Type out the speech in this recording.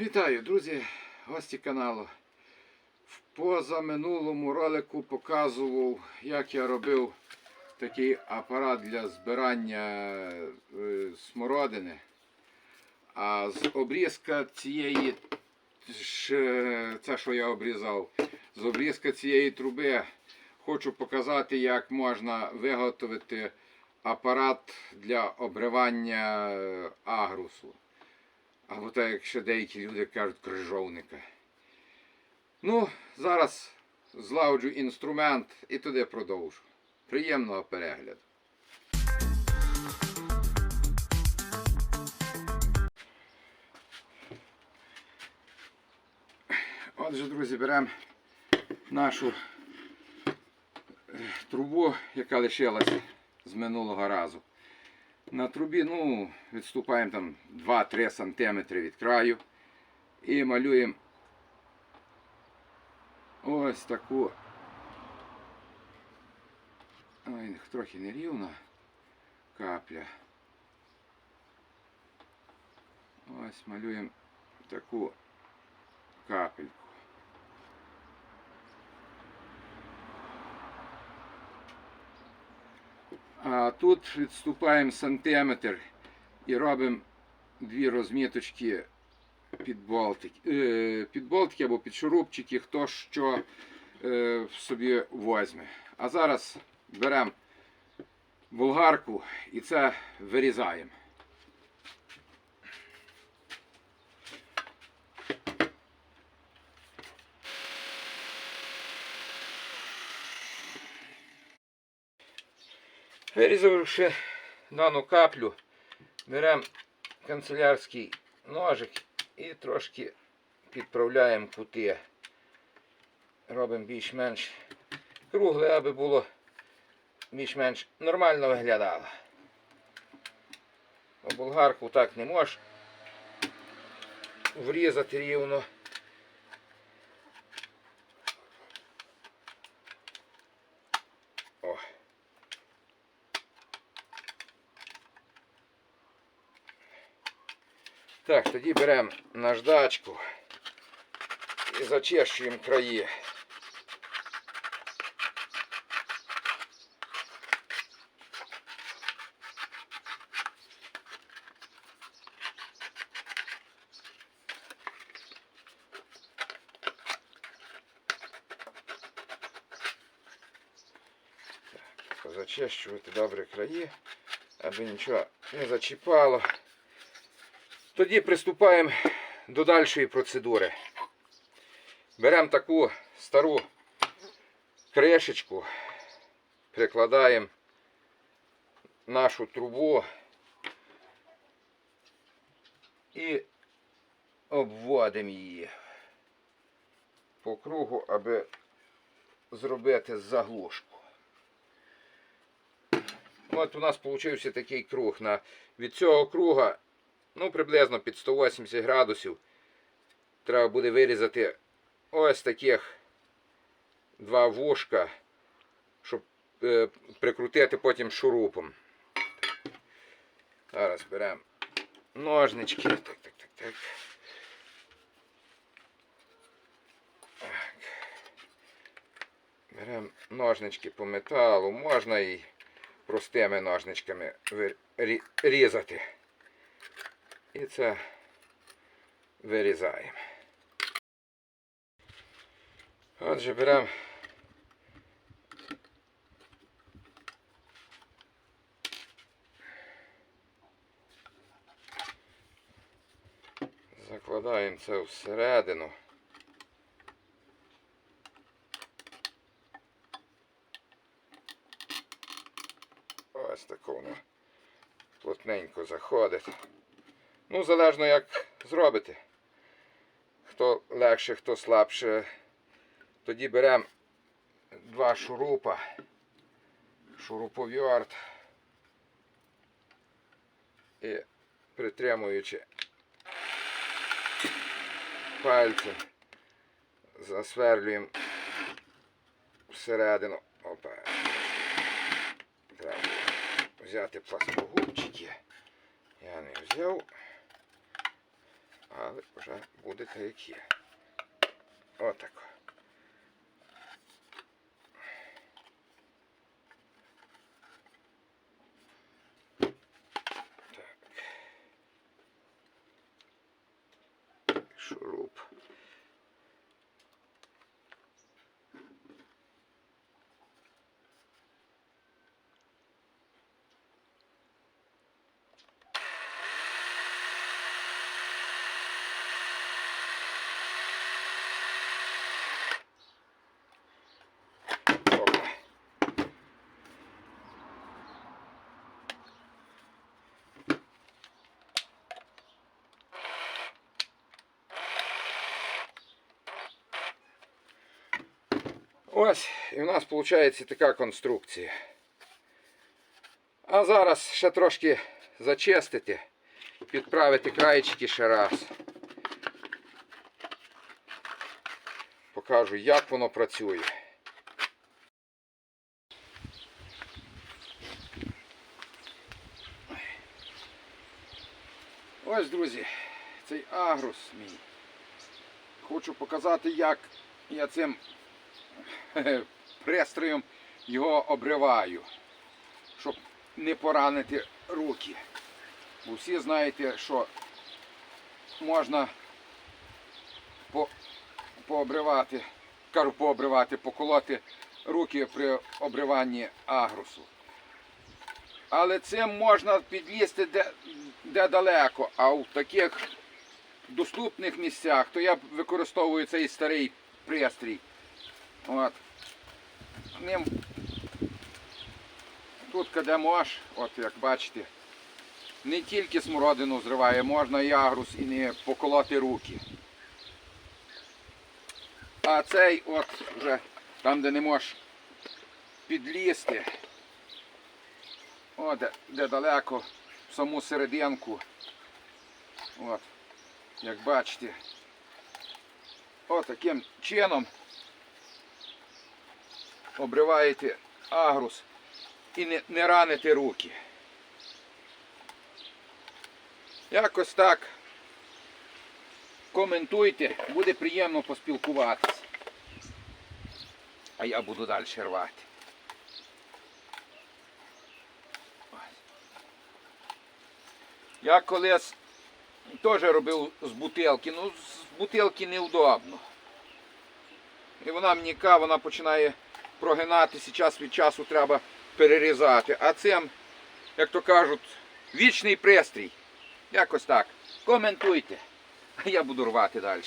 Вітаю, друзі, гості каналу. В позаминулому ролику показував, як я робив такий апарат для збирання е, смородини. А з обрізка цієї, е, це що я обрізав, з обрізка цієї труби хочу показати, як можна виготовити апарат для обривання е, агрусу. Або так, як ще деякі люди кажуть, крижовника. Ну, зараз злагоджу інструмент і туди продовжу. Приємного перегляду. Отже, друзі, беремо нашу е, трубу, яка лишилася з минулого разу. На трубі ну, відступаємо там 2-3 см від краю і малюємо ось таку. Ой, трохи нерівна капля. Ось малюємо таку капельку. А тут відступаємо сантиметр і робимо дві розміточки під болтики, е, під болтики або під шурупчики, хто що е, собі возьме. А зараз беремо болгарку і це вирізаємо. Вирізавши дану каплю, беремо канцелярський ножик і трошки підправляємо кути. Робимо більш-менш кругле, аби було більш-менш нормально виглядало. Бо болгарку так не можеш врізати рівно. Так, тоді беремо наждачку і зачищуємо краї. Зачищувати добре краї, аби нічого не зачіпало. Тоді приступаємо до дальшої процедури. Беремо таку стару кришечку, прикладаємо нашу трубу і обводимо її по кругу, аби зробити заглушку. От у нас вийшов такий круг. Від цього круга ну, приблизно під 180 градусів. Треба буде вирізати ось таких два вушка, щоб е, прикрутити потім шурупом. Зараз беремо ножнички. Так, так, так, так. Беремо ножнички по металу, можна і простими ножничками різати. І це вирізаємо. Отже, беремо закладаємо це всередину. Ось тако воно плотненько заходить. Ну, залежно як зробити. Хто легше, хто слабше. Тоді беремо два шурупа, шуруповерт і притримуючи пальцем, засверлюємо всередину. Опа. Треба взяти пласкогубчики. Я не взяв. Але вже буде так, як є. Отако. Так. Шуруп. Опа. Ось, і в нас виходить така конструкція. А зараз ще трошки зачистити, підправити краєчки ще раз. Покажу, як воно працює. Ось, друзі, цей агрус мій. Хочу показати, як я цим пристроєм його обриваю, щоб не поранити руки. Бо всі знаєте, що можна по, пообривати, кажу, пообривати, поколоти руки при обриванні агрусу. Але цим можна підлізти де, де далеко, а в таких доступних місцях, то я використовую цей старий пристрій. От. Ним тут, де мож, от як бачите, не тільки смородину зриває, можна і агрус і не поколоти руки. А цей от вже там, де не можеш підлізти, о, де, де далеко, в саму серединку. От, як бачите, от таким чином обриваєте агрус і не, не раните руки. Якось так. Коментуйте, буде приємно поспілкуватися. А я буду далі рвати. Я колись теж робив з бутилки, ну з бутилки неудобно. І вона м'яка, вона починає прогинатися, час від часу треба перерізати. А цим, як то кажуть, вічний пристрій. Якось так. Коментуйте. А я буду рвати далі.